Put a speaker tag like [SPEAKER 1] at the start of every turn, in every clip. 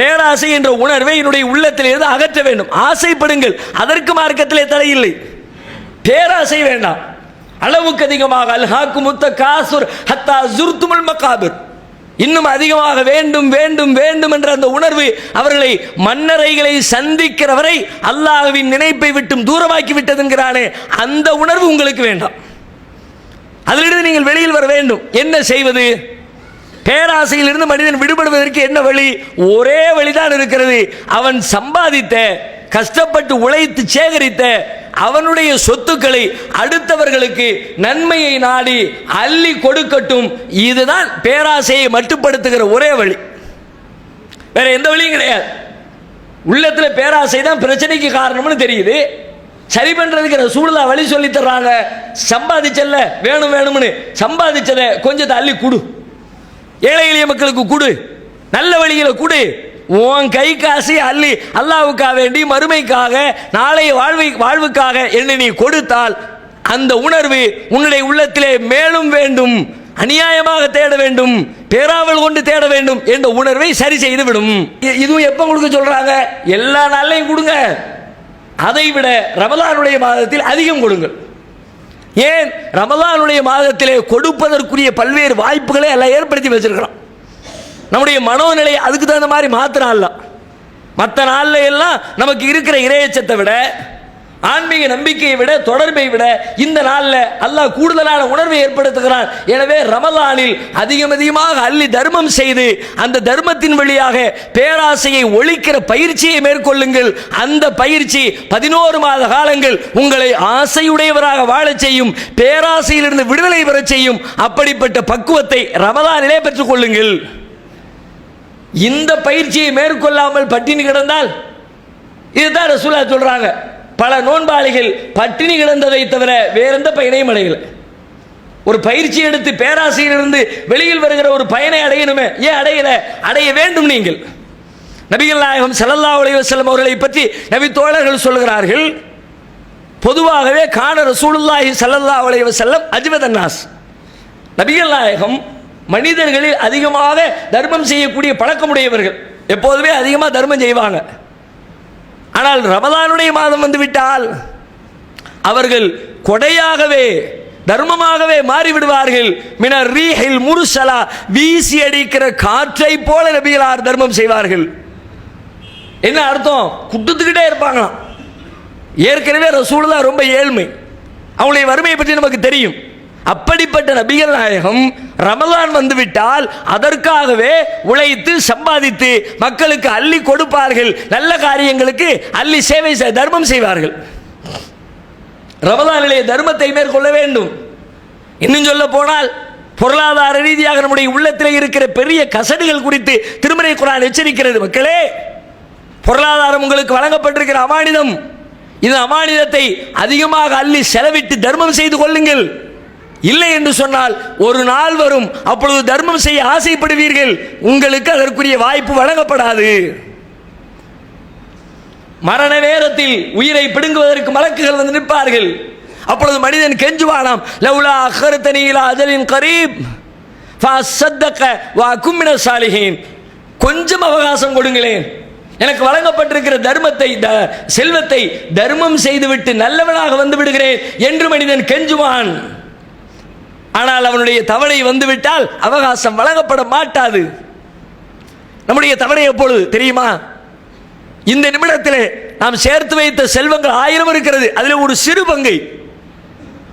[SPEAKER 1] பேராசை என்ற உணர்வை என்னுடைய உள்ளத்திலிருந்து அகற்ற வேண்டும். ஆசைப்படுங்கள். அதற்கு மார்க்கத்திலே தடையில்லை பேராசை வேண்டாம். அளவுக்கு அதிகமாக. அல்ஹாக்கு முத்த காசுர் ஹத்தா ஜுர்துமுல் மகாபிர். இன்னும் அதிகமாக வேண்டும் வேண்டும் வேண்டும் என்ற அந்த உணர்வு அவர்களை மன்னரைகளை சந்திக்கிறவரை அல்லாஹ்வின் நினைப்பை விட்டும் தூரமாக்கி விட்டதுங்கிறானே அந்த உணர்வு உங்களுக்கு வேண்டாம். அதிலிருந்து நீங்கள் வெளியில் வர வேண்டும். என்ன செய்வது? பேராசையிலிருந்து மனிதன் விடுபடுவதற்கு என்ன வழி? ஒரே வழிதான் இருக்கிறது. அவன் சம்பாதித்த கஷ்டப்பட்டு உழைத்து சேகரித்த அவனுடைய சொத்துக்களை அடுத்தவர்களுக்கு நன்மையை நாடி அள்ளி கொடுக்கட்டும். இதுதான் பேராசையை மட்டுப்படுத்துகிற ஒரே வழி. வேற எந்த வழியும் கிடையாது. உள்ளத்தில் பேராசை தான் பிரச்சனைக்கு காரணம்னு தெரியுது. சரி பண்றதுக்கு சூழலா வழி சொல்லி தர்றாங்க. சம்பாதிச்சல்ல வேணும் வேணும்னு. சம்பாதிச்சத கொஞ்சத்தை அள்ளி கொடு. ஏழை எளிய மக்களுக்கு கொடு. நல்ல வழியில் கொடு. உன் கை காசு அள்ளி அல்லாவுக்காக வேண்டி மறுமைக்காக நாளைய வாழ்வை வாழ்வுக்காக என்ன நீ கொடுத்தால் அந்த உணர்வு உன்னுடைய உள்ளத்திலே மேலும் வேண்டும் அநியாயமாக தேட வேண்டும் பேராவல் கொண்டு தேட வேண்டும் என்ற உணர்வை சரி செய்து விடும் இதுவும் எப்ப கொடுக்க சொல்றாங்க? எல்லா நாளையும் கொடுங்க. அதை விட ரமலானுடைய மாதத்தில் அதிகம் கொடுங்கள். ஏன் ரமலானுடைய மாதத்திலே கொடுப்பதற்குரிய பல்வேறு வாய்ப்புகளை எல்லாம் ஏற்படுத்தி வச்சிருக்கிறோம். நம்முடைய மனோநிலை அதுக்கு தகுந்த மாதிரி மாத்தினால மற்ற நாளில் எல்லாம் நமக்கு இருக்கிற இரையச்சத்தை விட ஆன்மீக நம்பிக்கையை விட தொடர்பை விட இந்த நாளில் அல்லாஹ் கூடுதலான உணர்வை ஏற்படுத்துகிறான். எனவே ரமலானில் அதிகம் அதிகமாக அள்ளி தர்மம் செய்து அந்த தர்மத்தின் வழியாக பேராசையை ஒழிக்கிற பயிற்சியை மேற்கொள்ளுங்கள். அந்த பயிற்சி பதினோரு மாத காலங்கள் உங்களை ஆசையுடையவராக வாழச் செய்யும் பேராசையிலிருந்து விடுதலை பெறச் செய்யும். அப்படிப்பட்ட பக்குவத்தை ரமலானிலே பெற்றுக் கொள்ளுங்கள். இந்த பயிற்சியை மேற்கொள்ளாமல் பட்டினி கிடந்தால் இதுதான் ரசூலா சொல்றாங்க. பல நோன்பாளிகள் பட்டினி கிடந்ததை தவிர வேறெந்த பயனையும் அடையல ஒரு பயிற்சி எடுத்து பேராசையிலிருந்து வெளியில் வருகிற ஒரு பயனை அடையணுமே? ஏன் அடையல? அடைய வேண்டும் நீங்கள். நபிகள் நாயகம் செல்லல்லா உலகம் அவர்களை பற்றி நபி தோழர்கள் சொல்கிறார்கள் பொதுவாகவே காண ரசூலுல்லாஹி செல்லல்லா உலக செல்லம் அஜ்வதன் நாஸ் நபிகள் நாயகம் மனிதர்களில் அதிகமாக தர்மம் செய்யக்கூடிய பழக்கமுடையவர்கள். எப்போதுமே அதிகமாக தர்மம் செய்வாங்க. ஆனால் ரமதானுடைய மாதம் வந்துவிட்டால் அவர்கள் கொடையாகவே தர்மமாகவே மாறிவிடுவார்கள். மினர் ரீஹில் முருசலா வீசி அடிக்கிற காற்றை போல நபிகளார் தர்மம் செய்வார்கள். என்ன அர்த்தம்? குட்டுத்துக்கிட்டே இருப்பாங்களாம். ஏற்கனவே ரசூலுல்லா ரொம்ப ஏழ்மை. அவங்களுடைய வறுமையை பற்றி நமக்கு தெரியும். அப்படிப்பட்ட நபிகள் நாயகம் ரமலான் வந்துவிட்டால் அதற்காகவே உழைத்து சம்பாதித்து மக்களுக்கு அள்ளி கொடுப்பார்கள். நல்ல காரியங்களுக்கு அள்ளி சேவை செய்- தர்மம் செய்வார்கள். ரமலானிலே தர்மத்தை மேற்கொள்ள வேண்டும். இன்னும் சொல்ல போனால் பொருளாதார ரீதியாக நம்முடைய உள்ளத்தில் இருக்கிற பெரிய கசடுகள் குறித்து திருமறை குரான் எச்சரிக்கிறது. மக்களே பொருளாதாரம் உங்களுக்கு வழங்கப்பட்டிருக்கிற அமானிதம். இந்த அமானிதத்தை அதிகமாக அள்ளி செலவிட்டு தர்மம் செய்து கொள்ளுங்கள். இல்லை என்று சொன்னால் ஒரு நாள் வரும் அப்பொழுது தர்மம் செய்ய ஆசைப்படுவீர்கள். உங்களுக்கு அதற்குரிய வாய்ப்பு வழங்கப்படாது. மரண நேரத்தில் உயிரை பிடுங்குவதற்கு மலக்குகள் வந்து நிற்பார்கள். அப்பொழுது மனிதன் கெஞ்சுவானாம் லவ்லா அஹர்தனி இலா அஜலின் கரீப். வா கும்மின சாலிகின் கொஞ்சம் அவகாசம் கொடுங்களேன். எனக்கு வழங்கப்பட்டிருக்கிற தர்மத்தை த- செல்வத்தை தர்மம் செய்துவிட்டு நல்லவனாக வந்து விடுகிறேன் என்று மனிதன் கெஞ்சுவான். ஆனால் அவனுடைய தவணை வந்துவிட்டால் அவகாசம் வழங்கப்பட மாட்டாது. நம்முடைய தவணை எப்பொழுது தெரியுமா? இந்த நிமிடத்திலே நாம் சேர்த்து வைத்த செல்வங்கள் ஆயிரம் இருக்கிறது. அதில் ஒரு சிறு பங்கை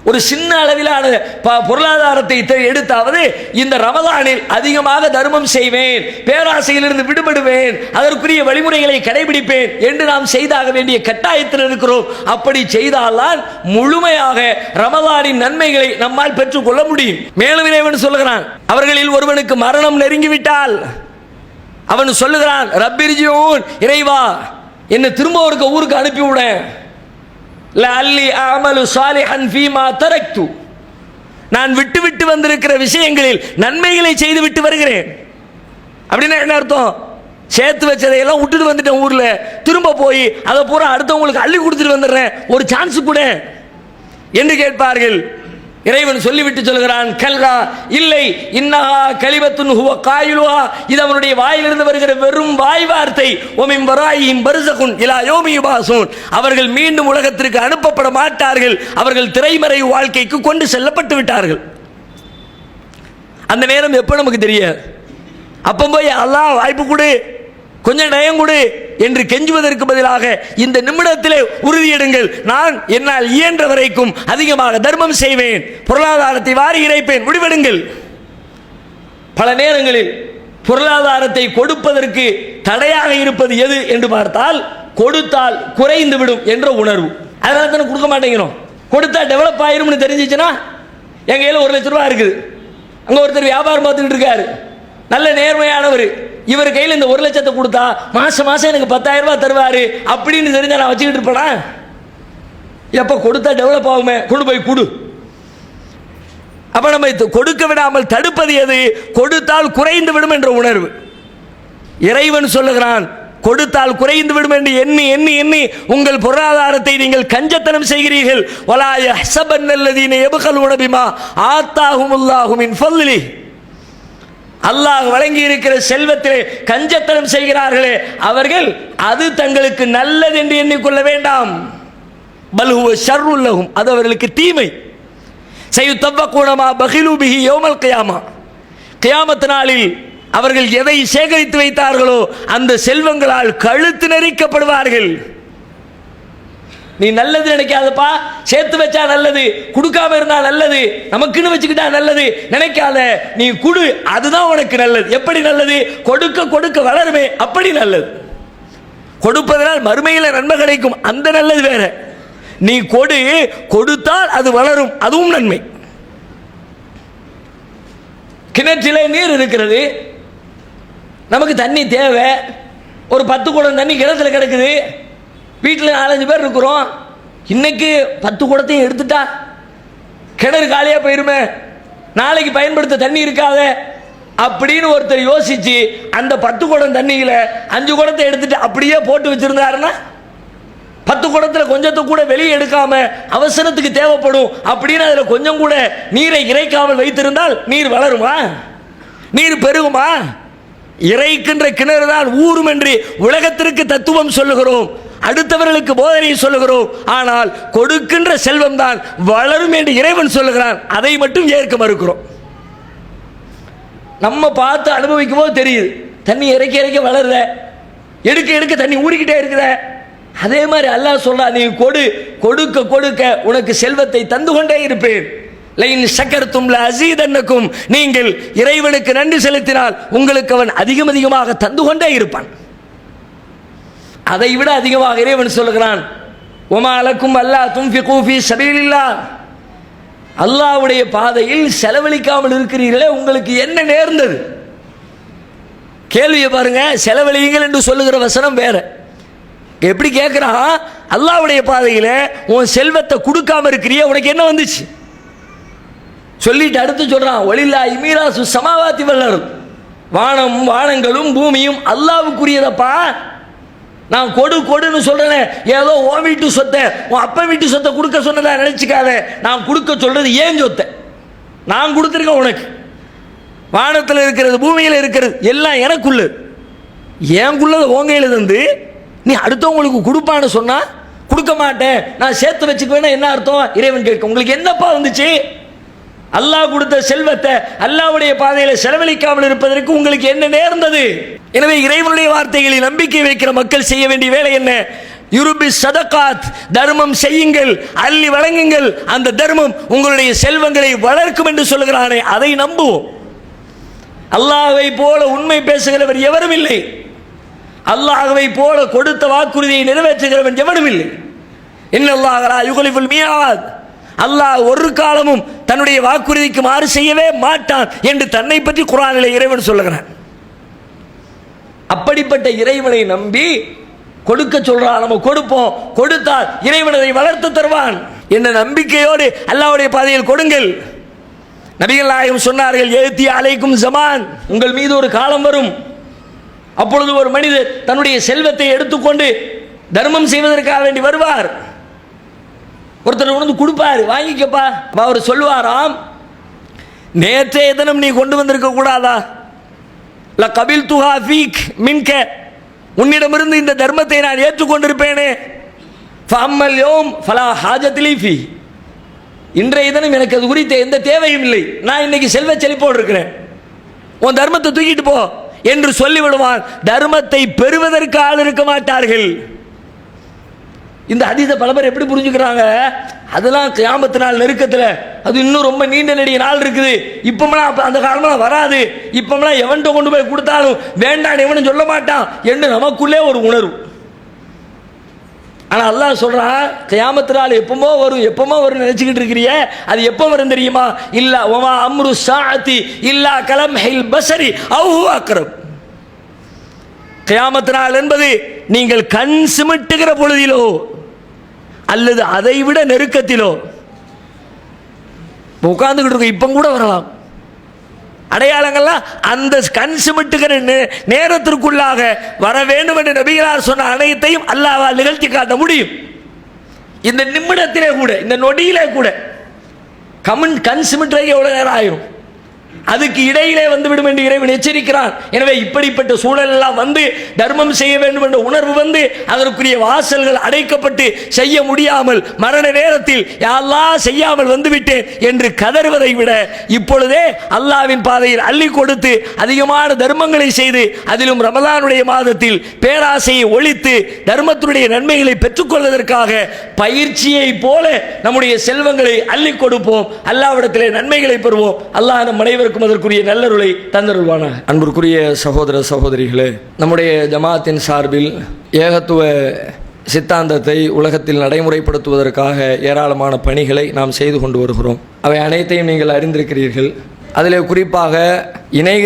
[SPEAKER 1] ஒரு சின்ன அளவிலான ப- பொருளாதாரத்தை எடுத்தாவது இந்த ரமதானில் அதிகமாக தர்மம் செய்வேன் பேராசையிலிருந்து விடுபடுவேன் அதற்குரிய வழிமுறைகளை கடைபிடிப்பேன் என்று நாம் செய்தாக வேண்டிய கட்டாயத்தில் இருக்கிறோம். அப்படி செய்தால்தான் முழுமையாக ரமதானின் நன்மைகளை நம்மால் பெற்றுக்கொள்ள முடியும். மேலும் இறைவன் சொல்லுகிறான் அவர்களில் ஒருவனுக்கு மரணம் நெருங்கிவிட்டால் அவன் சொல்லுகிறான் ரப்பிரிஜியோன் இறைவா என்னை திரும்ப ஒரு ஊருக்கு அனுப்பிவிட. லல்லி லஅல்லி அமலு சாலிஹன் ஃபீமா தரக்து. நான் விட்டு விட்டு வந்திருக்கிற விஷயங்களில் நன்மைகளை செய்து விட்டு வருகிறேன். அப்படின்னா என்ன அர்த்தம்? சேர்த்து வச்சதையெல்லாம் விட்டுட்டு வந்துட்டேன் ஊரில். திரும்ப போய் அதை பூரா அடுத்தவங்களுக்கு அள்ளி கொடுத்துட்டு வந்துடுறேன். ஒரு சான்ஸ் கூட. என்று கேட்பார்கள். இறைவன் சொல்லிவிட்டு சொல்கிறான் கல்கா இல்லை இன்னஹா கலிபத்துன் ஹுவ காயிலுஹா. இது அவனுடைய வாயிலிருந்து வருகிற வெறும் வாய் வார்த்தை. ஒமிம் வராயின் பருசகுன் இலா யோமி யுபாசூன். அவர்கள் மீண்டும் உலகத்திற்கு அனுப்பப்பட மாட்டார்கள். அவர்கள் திரைமறை வாழ்க்கைக்கு கொண்டு செல்லப்பட்டு விட்டார்கள். அந்த நேரம் எப்போ நமக்கு தெரியாது அப்போ போய் அல்லாஹ் வாய்ப்பு கொடு. கொஞ்சம் நயம் கொடு என்று கெஞ்சுவதற்கு பதிலாக இந்த நிமிடத்திலே உறுதியிடுங்கள். நான் என்னால் இயன்ற வரைக்கும் அதிகமாக தர்மம் செய்வேன். பொருளாதாரத்தை வாரி இறைப்பேன். முடிவெடுங்கள். பல நேரங்களில் பொருளாதாரத்தை கொடுப்பதற்கு தடையாக இருப்பது எது என்று பார்த்தால் கொடுத்தால் குறைந்து விடும் என்ற உணர்வு. அதனால தானே கொடுக்க மாட்டேங்கிறோம். கொடுத்தா டெவலப் ஆயிரும்னு தெரிஞ்சிச்சுன்னா என் கையில் ஒரு லட்ச ரூபா இருக்குது. அங்கே ஒருத்தர் வியாபாரம் பார்த்துக்கிட்டு இருக்காரு. நல்ல நேர்மையானவர். இவர் கையில் இந்த ஒரு லட்சத்தை கொடுத்தா மாதம் மாதம் எனக்கு பத்தாயிரம் ரூபாய் தருவாரு அப்படின்னு தெரிஞ்சால் நான் வச்சுக்கிட்டு இருப்பேனா? எப்போ கொடுத்தா டெவலப் ஆகுமே? கொண்டு போய் கொடு. அப்போ நம்ம கொடுக்க விடாமல் தடுப்பது எது? கொடுத்தால் குறைந்து விடும் என்ற உணர்வு. இறைவன் சொல்லுகிறான் கொடுத்தால் குறைந்து விடும் என்று எண்ணி எண்ணி எண்ணி உங்கள் பொருளாதாரத்தை நீங்கள் கஞ்சத்தனம் செய்கிறீர்கள். வலாய வலா யஹ்சபன்னல்லதீன யப்கலூன பிமா ஆத்தாஹுமுல்லாஹு மின் ஃபضலிஹி அல்லாஹ் வழங்கி இருக்கிற செல்வத்திலே கஞ்சத்தனம் செய்கிறார்களே அவர்கள் அது தங்களுக்கு நல்லது என்று எண்ணிக்கொள்ள வேண்டாம். பல்ஹுவ ஷர்ருல்லஹும் அது அவர்களுக்கு தீமை. செய்யுத்தவ்வக்கூடமா பகிலு பிஹி யோமல் கயாமா. கியாமத்து நாளில் அவர்கள் எதை சேகரித்து வைத்தார்களோ அந்த செல்வங்களால் கழுத்து நெரிக்கப்படுவார்கள். நீ நல்லது நினைக்காதப்பா. சேர்த்து வச்சா நல்லது. கொடுக்காம இருந்தா நல்லது. நமக்குன்னு வச்சுக்கிட்டா நல்லது. நினைக்காத நீ குடு. அதுதான் உனக்கு நல்லது. எப்படி நல்லது? கொடுக்க கொடுக்க வளருமே. அப்படி நல்லது. கொடுப்பதனால் மறுமையில் நன்மை கிடைக்கும். அந்த நல்லது வேற. நீ கொடு. கொடுத்தால் அது வளரும். அதுவும் நன்மை. கிணற்றிலே நீர் இருக்கிறது. நமக்கு தண்ணி தேவை. ஒரு பத்து குடம் தண்ணி கிணத்துல கிடக்குது. வீட்டில் நாலஞ்சு பேர் இருக்கிறோம். இன்னைக்கு பத்து குடத்தையும் எடுத்துட்டா கிணறு காலியாக போயிருமே. நாளைக்கு பயன்படுத்த தண்ணி இருக்காதே அப்படின்னு ஒருத்தர் யோசிச்சு அந்த பத்து குடம் தண்ணியில் அஞ்சு குடத்தை எடுத்துட்டு அப்படியே போட்டு வச்சிருந்தாருன்னா பத்து குடத்தில் கொஞ்சத்தை கூட வெளியே எடுக்காம அவசரத்துக்கு தேவைப்படும் அப்படின்னு அதில் கொஞ்சம் கூட நீரை இறைக்காமல் வைத்திருந்தால் நீர் வளருமா? நீர் பெருகுமா? இறைக்கின்ற கிணறு தான் ஊரும் என்று உலகத்திற்கு தத்துவம் சொல்லுகிறோம். அடுத்தவர்களுக்கு போதனை சொல்லுகிறோம். ஆனால் கொடுக்கின்ற செல்வம் தான் வளரும் என்று இறைவன் சொல்லுகிறான். அதை மட்டும் ஏற்க மறுக்கிறோம். நம்ம பார்த்து அனுபவிக்கும் போது தெரியுது. தண்ணி இறைக்க இறைக்க வளருத. எடுக்க எடுக்க தண்ணி ஊறிக்கிட்டே இருக்கிற அதே மாதிரி அல்லாஹ் சொல்றா நீ கொடு கொடுக்க கொடுக்க உனக்கு செல்வத்தை தந்து கொண்டே இருப்பேன். லைன் சக்கரத்தும் அசீதன்னுக்கும். நீங்கள் இறைவனுக்கு நன்றி செலுத்தினால் உங்களுக்கு அவன் அதிகம் அதிகமாக தந்து கொண்டே இருப்பான். அதை விட அதிகமாக இறைவன் சொல்லுகிறான். உமா அலக்கும் அல்லா தும்பி கூஃபி சபீலில்லா. அல்லாவுடைய பாதையில் செலவழிக்காமல் இருக்கிறீர்களே உங்களுக்கு என்ன நேர்ந்தது? கேள்வியை பாருங்க செலவழியுங்கள் என்று சொல்லுகிற வசனம் வேற. எப்படி கேட்குறான் அல்லாவுடைய பாதையில் உன் செல்வத்தை கொடுக்காம இருக்கிறியே உனக்கு என்ன வந்துச்சு? சொல்லிட்டு அடுத்து சொல்கிறான் ஒளில்லா இமீராசு சமாவாத்தி வல்லரும் வானம் வானங்களும் பூமியும் அல்லாவுக்குரியதப்பா? நான் கொடு கொடுன்னு சொல்கிறேன் ஏதோ ஓ வீட்டு சொத்தை உன் அப்பா வீட்டு சொத்தை கொடுக்க சொன்னதா நினைச்சுக்காத. நான் கொடுக்க சொல்றது ஏன் சொத்தை? நான் கொடுத்துருக்கேன் உனக்கு. வானத்தில் இருக்கிறது பூமியில் இருக்கிறது எல்லாம் எனக்குள்ள. எனக்குள்ளது ஓங்கையில் இருந்து நீ அடுத்தவங்களுக்கு கொடுப்பான்னு சொன்னால் கொடுக்க மாட்டேன். நான் சேர்த்து வச்சுக்குவேன்னா என்ன அர்த்தம்? இறைவன் கேட்க உங்களுக்கு என்னப்பா வந்துச்சு? அல்லாஹ் கொடுத்த செல்வத்தை அல்லாவுடைய பாதையில் செலவழிக்காமல் இருப்பதற்கு உங்களுக்கு என்ன நேர்ந்தது? எனவே இறைவனுடைய வார்த்தைகளில் நம்பிக்கை வைக்கிற மக்கள் செய்ய வேண்டிய வேலை என்ன? யுருபி சதகாத் தர்மம் செய்யுங்கள் அள்ளி வழங்குங்கள். அந்த தர்மம் உங்களுடைய செல்வங்களை வளர்க்கும் என்று சொல்கிறானே அதை நம்புவோம். அல்லாஹை போல உண்மை பேசுகிறவர் எவரும் இல்லை. அல்லாஹவை போல கொடுத்த வாக்குறுதியை நிறைவேற்றுகிறவன் எவனும் இல்லை. இன்னல்லாஹலா யுகலிபுல் மியாத். அல்லாஹ் ஒரு காலமும் தன்னுடைய வாக்குறுதிக்கு மாறு செய்யவே மாட்டான் என்று தன்னை பற்றி குரானிலே இறைவன் சொல்லுகிறான். அப்படிப்பட்ட இறைவனை நம்பி கொடுக்க சொல்றான். நம்ம கொடுப்போம். கொடுத்தால் இறைவனை வளர்த்து தருவான் என்ற நம்பிக்கையோடு அல்லாவுடைய பாதையில் கொடுங்கள். நபிகள் நாயகம் சொன்னார்கள் எழுத்தி அலைக்கும் ஜமான். உங்கள் மீது ஒரு காலம் வரும். அப்பொழுது ஒரு மனிதர் தன்னுடைய செல்வத்தை எடுத்துக்கொண்டு தர்மம் செய்வதற்காக வேண்டி வருவார். ஒருத்தர் கொண்டு கொடுப்பாரு வாங்கிக்கப்பா. அவர் சொல்லுவாராம் நேற்றைய தினம் நீ கொண்டு வந்திருக்க கூடாதா? ல கபில் துஹா ஃபீக் மின்க உன்னிடமிருந்து இந்த தர்மத்தை நான் ஏற்றுக்கொண்டிருப்பேனே. ஃபம்மல் யோம் ஃபலா ஹாஜத்லி ஃபி இன்றைய தினம் எனக்கு அது குறித்த எந்த தேவையும் இல்லை. நான் இன்னைக்கு செல்வ செழிப்போடு இருக்கிறேன். உன் தர்மத்தை தூக்கிட்டு போ என்று சொல்லிவிடுவான். தர்மத்தை பெறுவதற்கு ஆள் இருக்க மாட்டார்கள். இந்த ஹதீஸை பல பேர் எப்படி புரிஞ்சுக்கிறாங்க? அதெல்லாம் கியாமத்து நாள் நெருக்கத்தில். அது இன்னும் ரொம்ப நீண்ட நெடிய நாள் இருக்குது. இப்பமெல்லாம் அப்போ அந்த காலமெல்லாம் வராது. இப்பமெல்லாம் எவன்கிட்ட கொண்டு போய் கொடுத்தாலும் வேண்டாம் எவனும் சொல்ல மாட்டான் என்று நமக்குள்ளே ஒரு உணர்வு. ஆனால் அல்லாஹ் சொல்கிறான் கியாமத்து நாள் எப்பமோ வரும் எப்பமோ வரும் நினச்சிக்கிட்டு இருக்கிறிய. அது எப்போ வரும் தெரியுமா? இல்லா ஒமா அம்ரு சாத்தி இல்லா கலம் ஹில் பசரி அவு அக்ரம். கியாமத்து நாள் என்பது நீங்கள் கண் சிமிட்டுகிற பொழுதிலோ அல்லது அதை விட நெருக்கத்திலோ உட்கார்ந்துக்கிட்டு இருக்கும் இப்போ கூட வரலாம். அடையாளங்கள்லாம் அந்த கண் சிமிட்டுகிற நேரத்திற்குள்ளாக வர வேண்டும் என்று நபிகளார் சொன்ன அனைத்தையும் அல்லாவால் நிகழ்த்தி காட்ட முடியும். இந்த நிமிடத்திலே கூட இந்த நொடியிலே கூட கமன் கண் சிமிட்டுறதுக்கு எவ்வளோ நேரம் ஆயிரும்? அதுக்கு இடையிலே வந்துவிடும் என்று இறைவன் எச்சரிக்கிறான். எனவே இப்படிப்பட்ட சூழல் எல்லாம் வந்து தர்மம் செய்ய வேண்டும் என்ற உணர்வு வந்து அதற்குரிய வாசல்கள் அடைக்கப்பட்டு செய்ய முடியாமல் மரண நேரத்தில் யாரெல்லாம் செய்யாமல் வந்துவிட்டேன் என்று கதறுவதை விட இப்பொழுதே அல்லாவின் பாதையில் அள்ளி கொடுத்து அதிகமான தர்மங்களை செய்து அதிலும் ரமதானுடைய மாதத்தில் பேராசையை ஒழித்து தர்மத்தினுடைய நன்மைகளை பெற்றுக்கொள்வதற்காக பயிற்சியை போல நம்முடைய செல்வங்களை அள்ளி கொடுப்போம். அல்லாவிடத்திலே நன்மைகளை பெறுவோம். அல்லாஹ் நம் அனைவருக்கும் அதற்குரிய நல்லருளை தந்தருள்வான. அன்பிற்குரிய சகோதர சகோதரிகளே நம்முடைய ஜமாத்தின் சார்பில் ஏகத்துவ சித்தாந்தத்தை உலகத்தில் நடைமுறைப்படுத்துவதற்காக ஏராளமான பணிகளை நாம் செய்து கொண்டு வருகிறோம். அவை அனைத்தையும் நீங்கள் அறிந்திருக்கிறீர்கள். அதில் குறிப்பாக இணை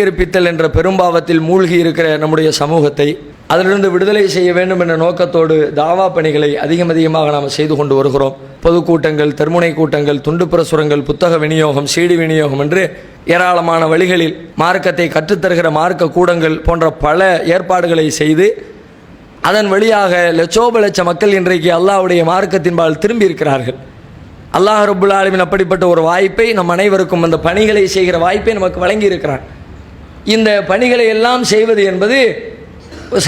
[SPEAKER 1] என்ற பெரும்பாவத்தில் மூழ்கி இருக்கிற நம்முடைய சமூகத்தை அதிலிருந்து விடுதலை செய்ய வேண்டும் என்ற நோக்கத்தோடு தாவா பணிகளை அதிகம் அதிகமாக நாம் செய்து கொண்டு வருகிறோம். பொதுக்கூட்டங்கள் தெருமுனை கூட்டங்கள் துண்டு பிரசுரங்கள் புத்தக விநியோகம் சீடி விநியோகம் என்று ஏராளமான வழிகளில் மார்க்கத்தை கற்றுத்தருகிற மார்க்க கூடங்கள் போன்ற பல ஏற்பாடுகளை செய்து அதன் வழியாக லட்சோப லட்ச மக்கள் இன்றைக்கு அல்லாஹ்வுடைய மார்க்கத்தின்பால் திரும்பி இருக்கிறார்கள் அல்லாஹ் ரபுல் ஆலமின் அப்படிப்பட்ட ஒரு வாய்ப்பை நம் அனைவருக்கும் அந்த பணிகளை செய்கிற வாய்ப்பை நமக்கு வழங்கி இருக்கிறான் இந்த பணிகளை எல்லாம் செய்வது என்பது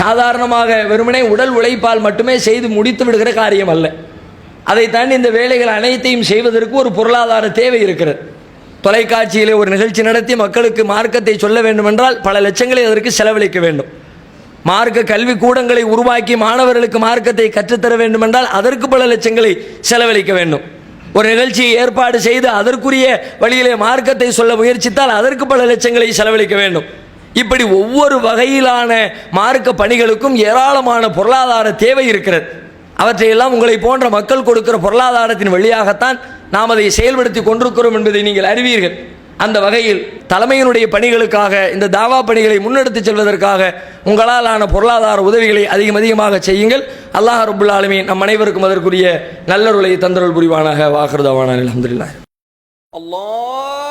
[SPEAKER 1] சாதாரணமாக வெறுமனே உடல் உழைப்பால் மட்டுமே செய்து முடித்து விடுகிற காரியம் அல்ல. அதை தாண்டி இந்த வேலைகள் அனைத்தையும் செய்வதற்கு ஒரு பொருளாதார தேவை இருக்கிறது. தொலைக்காட்சியிலே ஒரு நிகழ்ச்சி நடத்தி மக்களுக்கு மார்க்கத்தை சொல்ல வேண்டுமென்றால் பல லட்சங்களை அதற்கு செலவழிக்க வேண்டும். மார்க்க கல்வி கூடங்களை உருவாக்கி மாணவர்களுக்கு மார்க்கத்தை கற்றுத்தர வேண்டுமென்றால் அதற்கு பல லட்சங்களை செலவழிக்க வேண்டும். ஒரு நிகழ்ச்சியை ஏற்பாடு செய்து அதற்குரிய வழியிலே மார்க்கத்தை சொல்ல முயற்சித்தால் அதற்கு பல லட்சங்களை செலவழிக்க வேண்டும். இப்படி ஒவ்வொரு வகையிலான மார்க்க பணிகளுக்கும் ஏராளமான பொருளாதார தேவை இருக்கிறது. அவற்றையெல்லாம் உங்களை போன்ற மக்கள் கொடுக்கிற பொருளாதாரத்தின் வழியாகத்தான் நாம் அதை செயல்படுத்தி கொண்டிருக்கிறோம் என்பதை நீங்கள் அறிவீர்கள். அந்த வகையில் தலைமையினுடைய பணிகளுக்காக இந்த தாவா பணிகளை முன்னெடுத்து செல்வதற்காக உங்களாலான பொருளாதார உதவிகளை அதிகம் அதிகமாக செய்யுங்கள். அல்லாஹ் ரபுல்லாலுமே நம் அனைவருக்கும் அதற்குரிய நல்லருளை தந்தருள் புரிவானாக. வாகிருதவான அலமதுல்லா
[SPEAKER 2] அல்லாஹ்